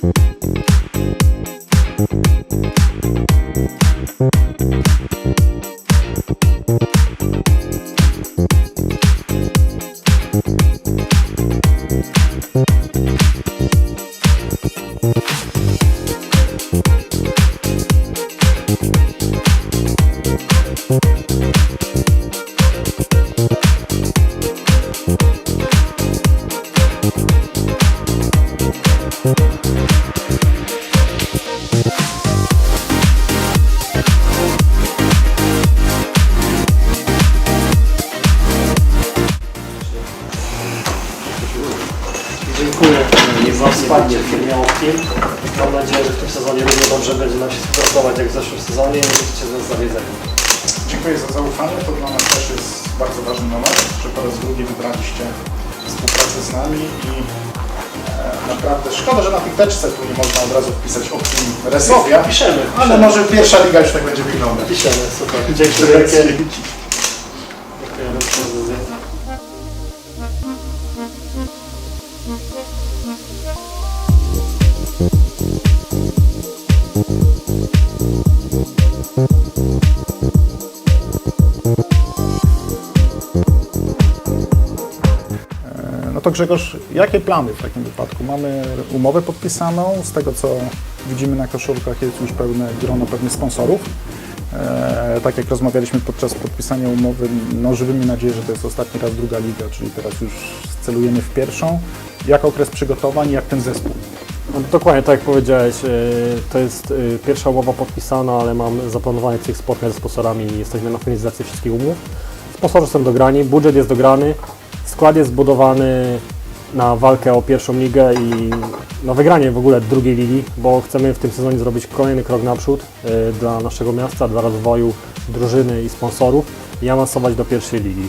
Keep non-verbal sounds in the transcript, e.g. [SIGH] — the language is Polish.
Thank Dziękuję za wsparcie firmie Optim. Mam nadzieję, że w tym sezonie równie dobrze będzie nam się współpracować jak w zeszłym sezonie i z nas zawiedzeni. Dziękuję za zaufanie. To dla nas też jest bardzo ważny moment, że po raz drugi wybraliście współpracę z nami i e, naprawdę szkoda, że na tej teczce tu nie można od razu wpisać Optim Resovia. Piszemy, Ale piszemy. może pierwsza liga już tak będzie wyglądać. Piszemy, super. [LAUGHS] Dzięki wielkie. No to Grzegorz, jakie plany w takim wypadku? Mamy umowę podpisaną, z tego co widzimy na koszulkach jest już pełne grono pewnych sponsorów. E, tak jak rozmawialiśmy podczas podpisania umowy, no żywymi nadzieję, że to jest ostatni raz druga liga, czyli teraz już celujemy w pierwszą. Jak okres przygotowań, jak ten zespół? No, dokładnie tak jak powiedziałeś, e, to jest e, pierwsza umowa podpisana, ale mam zaplanowane tych spotkań ze sponsorami i jesteśmy na finalizacji wszystkich umów. Sponsorzy są dograni, budżet jest dograny, skład jest zbudowany na walkę o pierwszą ligę i na wygranie w ogóle drugiej ligi, bo chcemy w tym sezonie zrobić kolejny krok naprzód e, dla naszego miasta, dla rozwoju drużyny i sponsorów i awansować do pierwszej ligi.